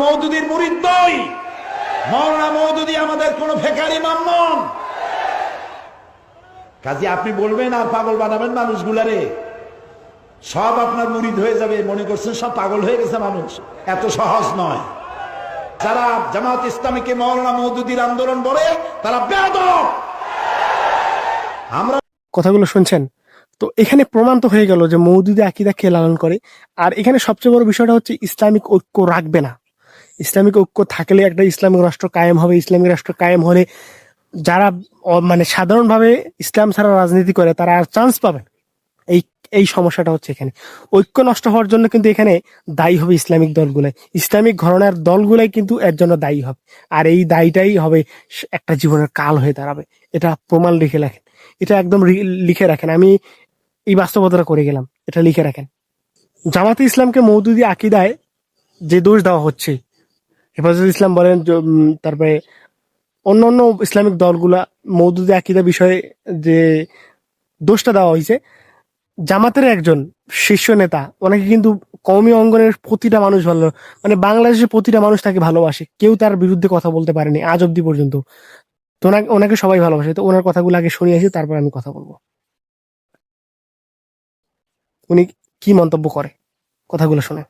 মৌদুদির মুরিদ নই। মৌলানা মৌদুদি আমাদের কোন ফেকারি মামন কাজে, আপনি বলবেন আর পাগল বানাবেন মানুষগুলারে। সব আপনার মুরিদ হয়ে যাবে, মনে করছেন সব পাগল হয়ে গেছে মানুষ। এত সহজ নয়। যারা জামাত ইসলামীকে মৌলানা মৌদুদির আন্দোলন বলে, তারা বেদক আমরা কথাগুলো শুনছেন? তো এখানে প্রমাণ তো হয়ে গেল যে মৌদুদি আকিদা কে লালন করে। আর এখানে সবচেয়ে বড় বিষয়টা হচ্ছে ইসলামিক ঐক্য রাখবে না। ইসলামিক ঐক্য থাকলে একটা ইসলামিক রাষ্ট্র কায়েম হবে, ইসলামিক রাষ্ট্র কায়েম হলে যারা মানে সাধারণভাবে ইসলাম ছাড়া রাজনীতি করে, তারা আর চান্স পাবে এই এই সমস্যাটা হচ্ছে এখানে। ঐক্য নষ্ট হওয়ার জন্য কিন্তু এখানে দায়ী হবে ইসলামিক দলগুলাই। ইসলামিক ঘরনার দলগুলাই কিন্তু এর জন্য দায়ী হবে। আর এই দায়ীটাই হবে একটা জীবনের কাল হয়ে দাঁড়াবে। এটা প্রমাণ লিখে রাখেন। এটা একদম লিখে রাখেন। আমি এই বাস্তবতাটা করে গেলাম। এটা লিখে রাখেন। জামাতে ইসলামকে মৌদুদি আকিদায় যে দোষ দেওয়া হচ্ছে হেফাজত ইসলাম বলেন তারপরে অন্য অন্য ইসলামিক দলগুলা মৌদুদি আকিদা বিষয়ে যে দোষটা দেওয়া হয়েছে, জামাতের একজন শীর্ষ নেতা, ওনাকে কিন্তু কওমি অঙ্গনের প্রতিটা মানুষ ভালো মানে বাংলাদেশের প্রতিটা মানুষ তাকে ভালোবাসে, কেউ তার বিরুদ্ধে কথা বলতে পারেনি আজ অব্দি পর্যন্ত। তো ওনাকে ওনাকে সবাই ভালোবাসে, তো ওনার কথাগুলো আগে শুনিয়ে আসি, তারপর আমি কথা বলব। উনি কি মন্তব্য করে? কথাগুলো শুনে।